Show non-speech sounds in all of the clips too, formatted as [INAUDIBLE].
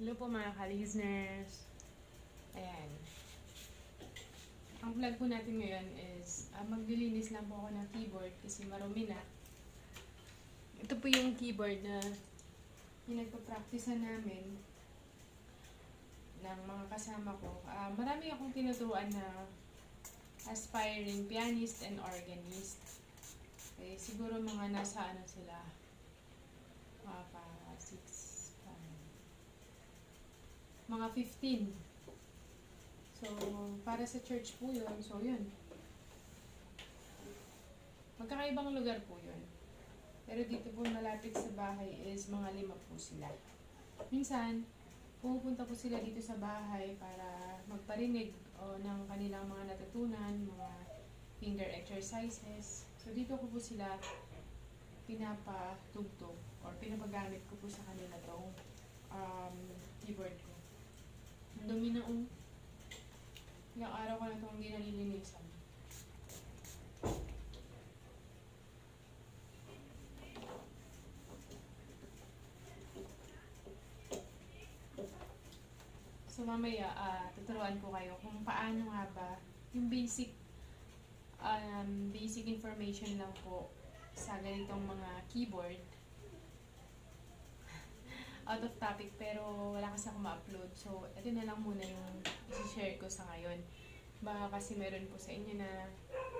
Hello po mga ka-listeners. Ayan. Ang vlog po natin ngayon is ah, maglilinis lang po ako ng keyboard kasi marumi na. Ito po yung keyboard na pinagpa-practice namin ng mga kasama ko. Ah, marami akong tinuturuan na aspiring pianist and organist. Eh, siguro mga nasa ano sila, mga pa mga 15. So, para sa church po yun. So, yun. Magkakaibang lugar po yun. Pero dito po malapit sa bahay is mga lima po sila. Minsan, pumupunta po sila dito sa bahay para magparinig o ng kanilang mga natutunan, mga finger exercises. So, dito ko po sila pinapatugtog or pinapagamit ko po sa kanila tong um, keyboard ko. Dumi na um. Ilang araw ko na itong hindi nalilinisan. So mamaya, ah, tuturuan ko kayo kung paano nga ba yung basic um, basic information lang po sa ganitong mga keyboard. Out of topic pero wala kasi ako ma-upload. So, ito na lang muna yung isi-share ko sa ngayon. Baka kasi meron po sa inyo na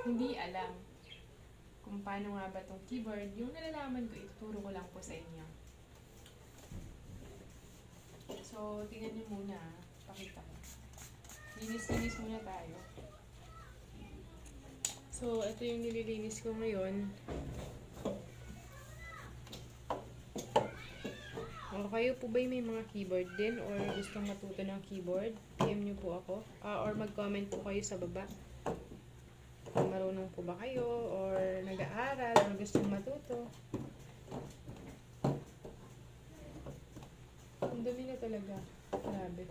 hindi alam kung paano nga ba tong keyboard. Yung nalalaman ko, ituturo ko lang po sa inyo. So, tingnan nyo muna. Pakita ko. Linis-linis muna tayo. So, ito yung nililinis ko ngayon. O, kayo po ba may mga keyboard din or gustong matuto ng keyboard? PM nyo po ako. Ah, or mag-comment po kayo sa baba. Marunong po ba kayo or nag-aaral or gustong matuto. Ang dumi na talaga. Grabe.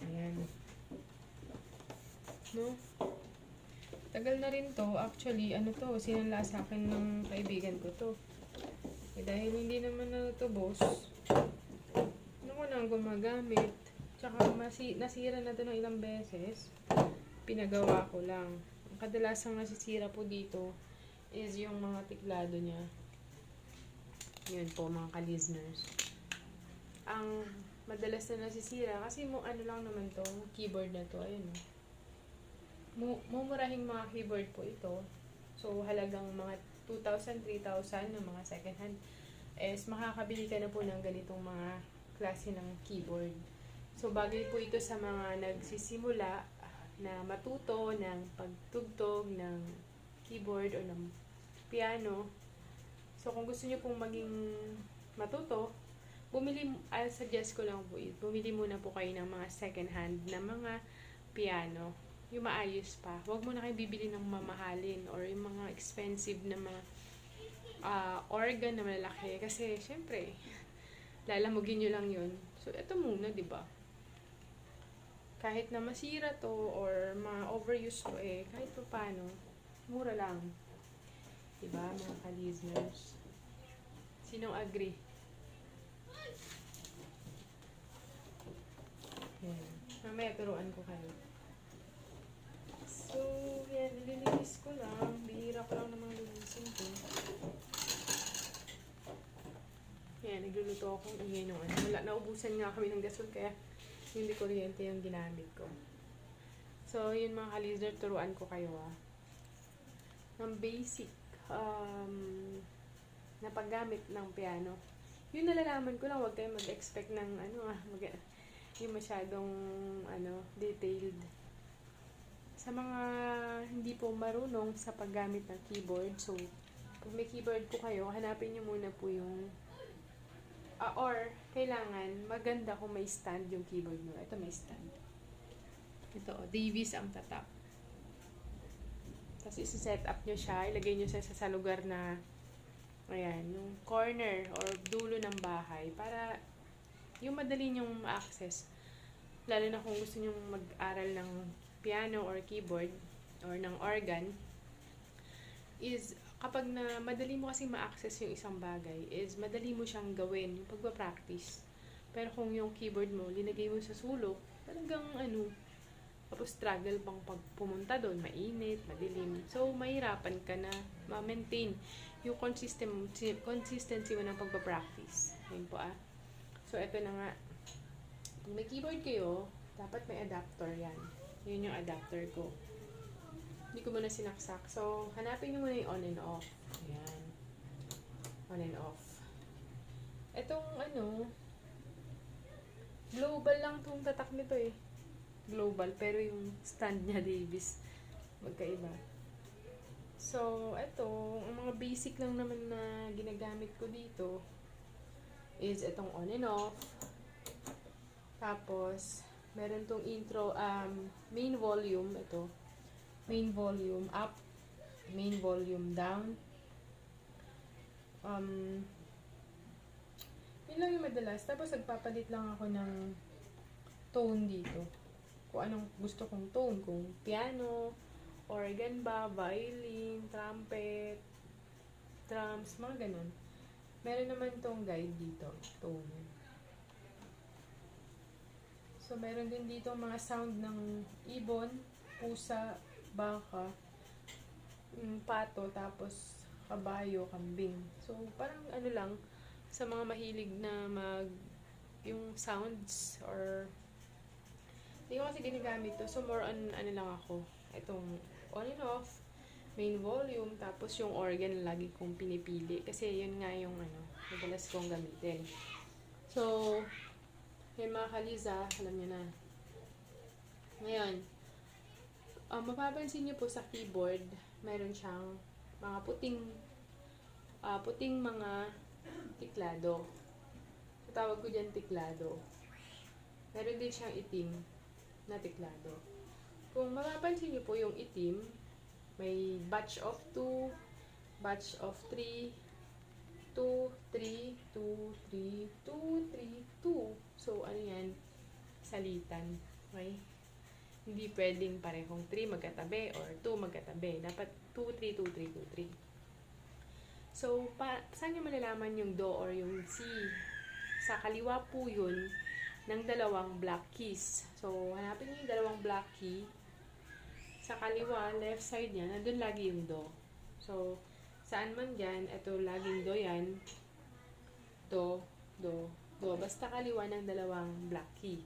Ayan. No? Tagal na rin to. Actually, ano to, sinala sa akin ng kaibigan ko to. Dahil hindi naman na to boss, ano ko nang gumagamit. Tsaka masi nasira na to ng ilang beses. Pinagawa ko lang. Ang kadalasang nasisira po dito is yung mga tiklado niya. Yun po mga ka-listeners. Ang madalas na nasisira kasi mo ano lang naman to, keyboard na to, ayun. Mu mumurahing mga keyboard po ito. So halagang mga 2,000, 3,000 ng mga second hand is makakabili ka na po ng ganitong mga klase ng keyboard. So bagay po ito sa mga nagsisimula na matuto ng pagtugtog ng keyboard o ng piano. So kung gusto niyo pong maging matuto, bumili, I'll suggest ko lang po, bumili muna po kayo ng mga second hand na mga piano yung maayos pa. Huwag mo na kayo bibili ng mamahalin or yung mga expensive na mga ah, organ na malalaki. Kasi, syempre, lalamugin nyo lang yun. So, ito muna, di ba? Kahit na masira to or ma-overuse to eh, kahit pa paano, mura lang. Di ba, mga ka-listeners? Sinong agree? Yan. Mamaya turuan ko kayo. So, yan, nililinis ko lang. Bihira ko lang namang linisin ko. Yan, nagluluto ako ng yan yung ano. Wala, naubusan nga kami ng gasol kaya hindi kuryente yung ginamit ko. So, yun mga kalizer, turuan ko kayo ah. Ng basic um, na paggamit ng piano. Yun nalalaman ko lang, huwag kayong mag-expect ng ano ah, mag yung masyadong ano, detailed sa mga hindi po marunong sa paggamit ng keyboard, so, kung may keyboard po kayo, hanapin nyo muna po yung, ah, or, kailangan, maganda kung may stand yung keyboard nyo. Ito may stand. Ito, oh, Davies ang tatak. Tapos, isi-set up nyo siya, ilagay nyo siya sa, sa lugar na, ayan, yung corner or dulo ng bahay, para, yung madali nyong ma-access. Lalo na kung gusto nyong mag-aral ng piano or keyboard or ng organ is kapag na madali mo kasi ma-access yung isang bagay is madali mo siyang gawin yung pagpa-practice. Pero kung yung keyboard mo, linagay mo sa sulok, talagang ano, tapos struggle pang pag pumunta doon, mainit, madilim. So, mahirapan ka na ma-maintain yung consistency, consistency mo ng pagpa-practice. Yun po ah. So, eto na nga. Kung may keyboard kayo, dapat may adapter yan. Yun yung adapter ko. Hindi ko muna sinaksak. So, hanapin nyo muna yung on and off. Ayan. On and off. Etong ano, global lang tong tatak nito eh. Global. Pero yung stand niya, Davis, magkaiba. So, eto, ang mga basic lang naman na ginagamit ko dito is itong on and off. Tapos, meron tong intro, um, main volume, ito. Main volume up, main volume down. Um, yun lang yung madalas. Tapos, nagpapalit lang ako ng tone dito. Kung anong gusto kong tone. Kung piano, organ ba, violin, trumpet, drums, mga ganun. Meron naman tong guide dito, tone. So, meron din dito mga sound ng ibon, pusa, baka, mm, pato, tapos kabayo, kambing. So, parang ano lang, sa mga mahilig na mag, yung sounds, or, hindi ko kasi ginagamit to. So, more on, ano lang ako, itong on and off, main volume, tapos yung organ lagi kong pinipili. Kasi yun nga yung ano, madalas kong gamitin. So, yung mga kaliza, alam nyo na. Ngayon, um, mapapansin nyo po sa keyboard, meron siyang mga puting ah, puting mga tiklado. Tawag ko dyan tiklado. Meron din siyang itim na tiklado. Kung mapapansin niyo po yung itim, may batch of 2, batch of 3, 2, 3, 2, 3, 2, 3, 2. So, ano yan? Salitan. Okay? Hindi pwedeng parehong 3 magkatabi or 2 magkatabi. Dapat 2, 3, 2, 3, 2, 3. So, pa, saan nyo malalaman yung do or yung si? Sa kaliwa po yun ng dalawang black keys. So, hanapin nyo yung dalawang black key. Sa kaliwa, left side niya, nandun lagi yung do. So, saan man dyan, ito laging do yan. Do, do, do. Basta kaliwa ng dalawang black key.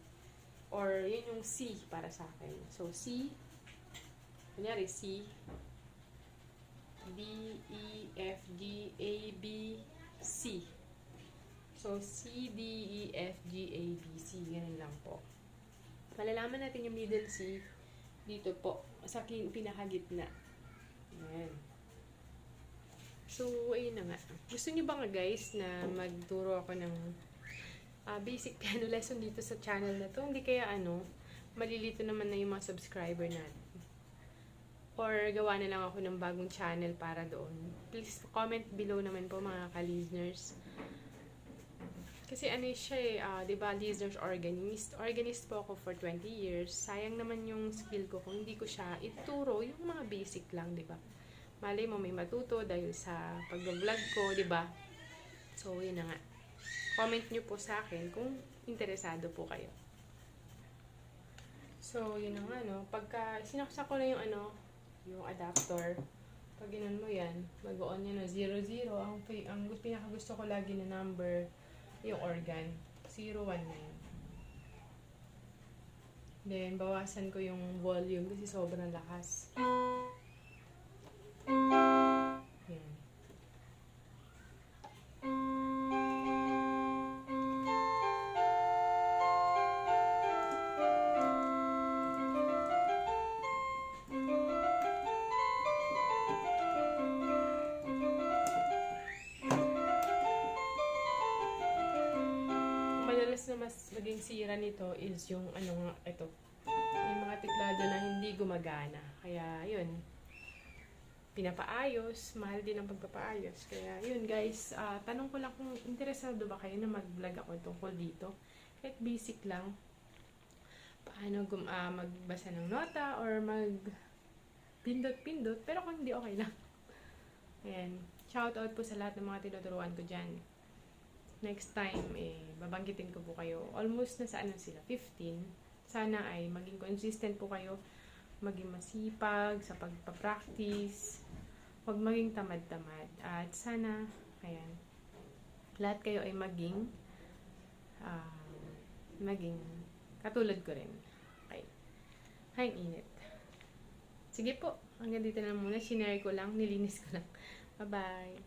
Or, yun yung C para sa akin. So, C, kunyari C, D, E, F, G, A, B, C. So, C, D, E, F, G, A, B, C. Ganun lang po. Malalaman natin yung middle C dito po, sa pinakagitna. Ayan. So, ayun na nga. Gusto niyo ba nga guys na magturo ako ng ah, basic piano [LAUGHS] lesson dito sa channel na to? Hindi kaya ano, malilito naman na yung mga subscriber natin. Or gawa na lang ako ng bagong channel para doon. Please comment below naman po mga ka-listeners. Kasi ano siya eh, ah, di ba, listeners organist. Organist po ako for 20 years. Sayang naman yung skill ko kung hindi ko siya ituro yung mga basic lang, di ba? Malay mo may matuto dahil sa pag-vlog ko, di ba? So, yun na nga. Comment nyo po sa akin kung interesado po kayo. So, yun na nga, no? Pagka sinaksak ko na yung ano, yung adapter, pag ginan mo yan, mag-on yan na 00. Ang, ang pinaka gusto ko lagi na number, yung organ. 01 na yun. Then, bawasan ko yung volume kasi sobrang lakas. Mas maging sira nito is yung ano nga, ito. Yung mga tiklado na hindi gumagana. Kaya, yun. Pinapaayos. Mahal din ang pagpapaayos. Kaya, yun guys. ah, tanong ko lang kung interesado ba kayo na mag-vlog ako tungkol dito. Kahit basic lang. Paano gum ah, magbasa ng nota or mag pindot-pindot. Pero kung hindi, okay lang. Ayan. Shout out po sa lahat ng mga tinuturuan ko dyan. Next time, eh, babanggitin ko po kayo. Almost na sa ano sila, 15. Sana ay maging consistent po kayo, maging masipag sa pagpa-practice, huwag maging tamad-tamad. At sana, ayan, lahat kayo ay maging, ah, maging katulad ko rin. Okay. Hay, init. Sige po, hanggang dito na muna. Sinare ko lang, nilinis ko lang. Bye-bye.